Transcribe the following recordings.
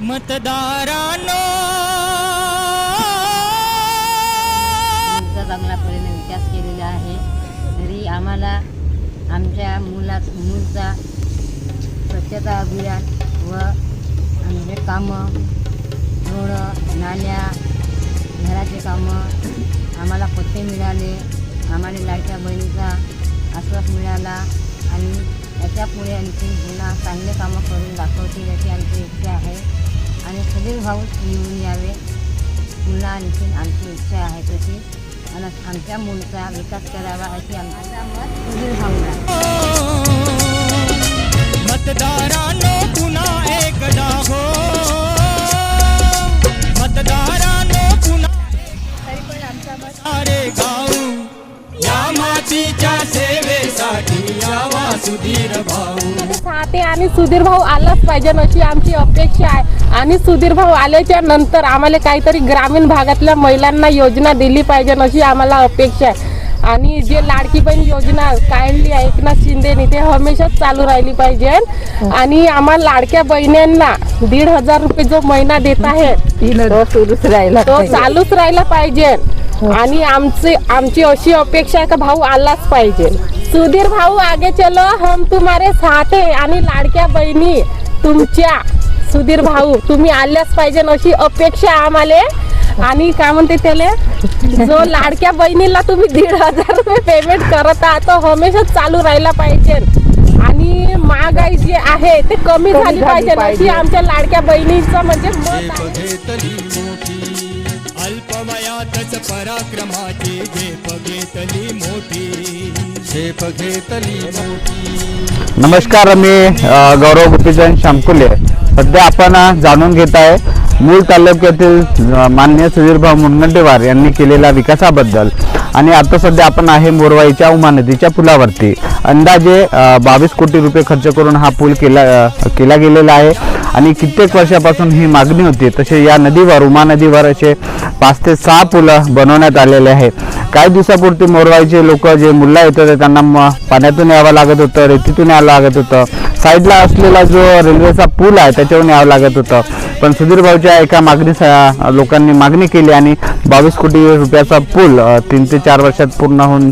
मतदारानो! चांगला परीने विकास केलेला आहे. तरी आम्हाला आमच्या मुला मुलचा स्वच्छता अभियान व आमचे कामं रोडं नाल्या घराचे कामं आम्हाला पत्ते मिळाले. आम्हाला लाडक्या बहिणीचा आश्वास मिळाला आणि त्याच्यापुढे आणखी पुन्हा चांगले कामं करून दाखवतील याची आमची इच्छा आहे. आणि सगळे भाऊ निवडून यावे. पुन्हा आणखी आमची इच्छा आहे तशी. आणि आमच्या मुलचा विकास करावा अशी आमचा मत सुधीर भाऊला. मतदारांनो पुन्हा एकदा हो. मतदारांनो पुन्हा अरे गाऊ या मातीच्या सेवेसाठी यावा सुधीर भाऊ. आणि सुधीर भाऊ आलाच पाहिजे अशी आमची अपेक्षा आहे. आणि सुधीर भाऊ आल्याच्यानंतर आम्हाला काहीतरी ग्रामीण भागातल्या महिलांना योजना दिली पाहिजे अशी आम्हाला अपेक्षा आहे. आणि जे लाडकी बहीण योजना काढली एकनाथ शिंदेनी ते हमेशाच चालू राहिली पाहिजे. आणि आम्हाला लाडक्या बहिणींना दीड हजार रुपये जो महिना देत आहे तो तो चालूच राहिला पाहिजे. आणि आमची आमची अशी अपेक्षा आहे का भाऊ आलाच पाहिजे. सुधीर भाऊ आगे चलो हम तुम्हारे साथ आहे आणि लाडक्या बहिणी तुमच्या सुधीर भाऊ तुम्ही आल्याच पाहिजे अशी अपेक्षा आहे आम्हाला. आणि काय म्हणते त्याला? जो लाडक्या बहिणीला तुम्ही दीड हजार रुपये पेमेंट करत आहात तो हमेशाच चालू राहिला पाहिजे. आणि महागाई जी आहे ते कमी झाली पाहिजे. अशी आमच्या लाडक्या बहिणीचं म्हणजे पराक्रमाची. झेप घेतली मोठी झेप घेतली मोठी. नमस्कार मी गौरव गोपीचंद शामकुले. सध्या आपण जाणून घेत आहे मूळ तालुक्यातील मान्य सुधीरभाऊ मुनगंटेवार यांनी केलेल्या विकासाबद्दल. आणि आता सध्या आपण आहे मोरवाईच्या उमा नदीच्या पुलावरती. अंदाजे बावीस कोटी रुपये खर्च करून हा पूल केला केला गेलेला आहे. आणि कित्येक वर्षापासून ही मागणी होती. तसे या नदीवर उमा नदीवर असे पाच ते सहा पुलं बनवण्यात आलेले आहे. काही दिवसापुरती मोरवाईचे लोक जे मुल्ला येत होते त्यांना पाण्यातून यावं लागत होतं रेतीतून यावं लागत होतं. साईडला असलेला जो रेल्वेचा पूल आहे त्याच्यावरून यावं लागत होतं. पण सुधीर भाऊच्या एका मागणी लोकांनी मागणी केली आणि बावीस कोटी रुपयाचा पूल तीन ते चार वर्षात पूर्ण होऊन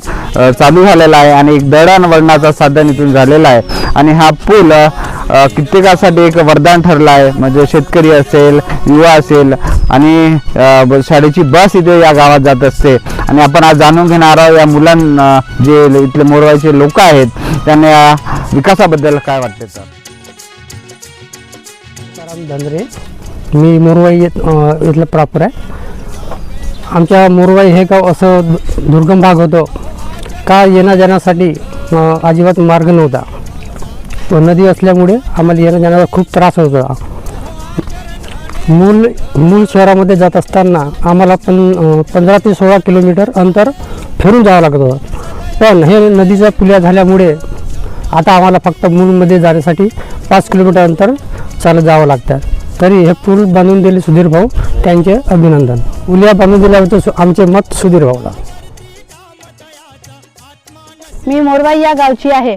चालू झालेला आहे आणि एक दळणवळणाचा साधन इथून झालेला आहे. आणि हा पूल कित्येकासाठी एक वरदान ठरला आहे. म्हणजे शेतकरी असेल युवा असेल आणि शाळेची बस इथे या गावात जात असते. आणि आपण आज जाणून घेणार आहोत या मुलांना जे इथले मोरवाईचे लोक आहेत त्यांना या विकासाबद्दल काय वाटते? तर धनरे. मी मोरवाई येत इथलं प्रॉपर आहे. आमच्या मोरवाई हे गाव असं दु- दुर्गम भाग होतं. का येण्या जाण्यासाठी अजिबात मार्ग नव्हता. तो नदी असल्यामुळे आम्हाला येण्या जाण्याचा खूप त्रास होत होता. मूल मूल शहरामध्ये जात असताना आम्हाला पण पंधरा ते सोळा किलोमीटर अंतर फिरून जावं लागत होतं. पण हे नदीच्या पुल्या झाल्यामुळे आता आम्हाला फक्त मूलमध्ये जाण्यासाठी पाच किलोमीटर अंतर चालत जावं लागतं. तरी हे पूल बांधून दिले सुधीर भाऊ त्यांचे अभिनंदन. उलिया बांधून दिल्यावर आमचे मत सुधीर भाऊला. मी मोरवाई या गावची आहे.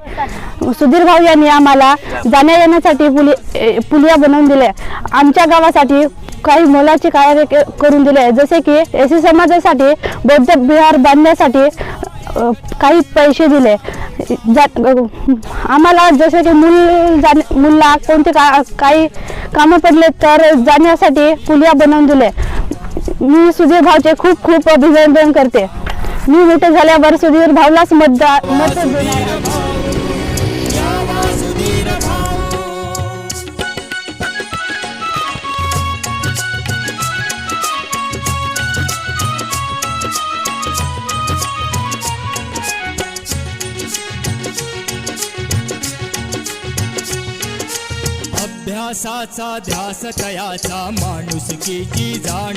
सुधीर भाऊ यांनी आम्हाला जाण्या येण्यासाठी पुली पुलिया बनवून दिल्या. आमच्या गावासाठी काही मोलाचे कार्य करून दिले जसे की एसी समाजासाठी बौद्ध विहार बांधण्यासाठी काही पैसे दिले. जा आम्हाला जसे की मूल जाणे मुलला कोणते का काही कामं पडले तर जाण्यासाठी पुलिया बनवून दिले. मी सुधीर भावचे खूप खूप अभिनंदन करते. मी मोठे झाल्यावर सुधीर भाऊलाच मतदार मत अभ्यासाचा ध्यास तयाचा माणुसकीची जाण.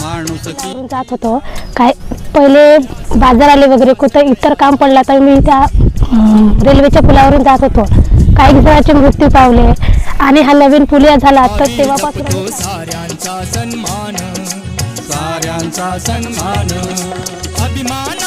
माणुसकी. वरून जात होतो. काय पहिले बाजाराले वगैरे कुठं इतर काम पडलं तर मी त्या अं, रेल्वेच्या पुलावरून जात होतो. काही जणांचे मृत्यू पावले. आणि हा नवीन पुलिया झाला तर तेव्हापासून तो साऱ्यांचा सन्मान. साऱ्यांचा सन्मान. अभिमान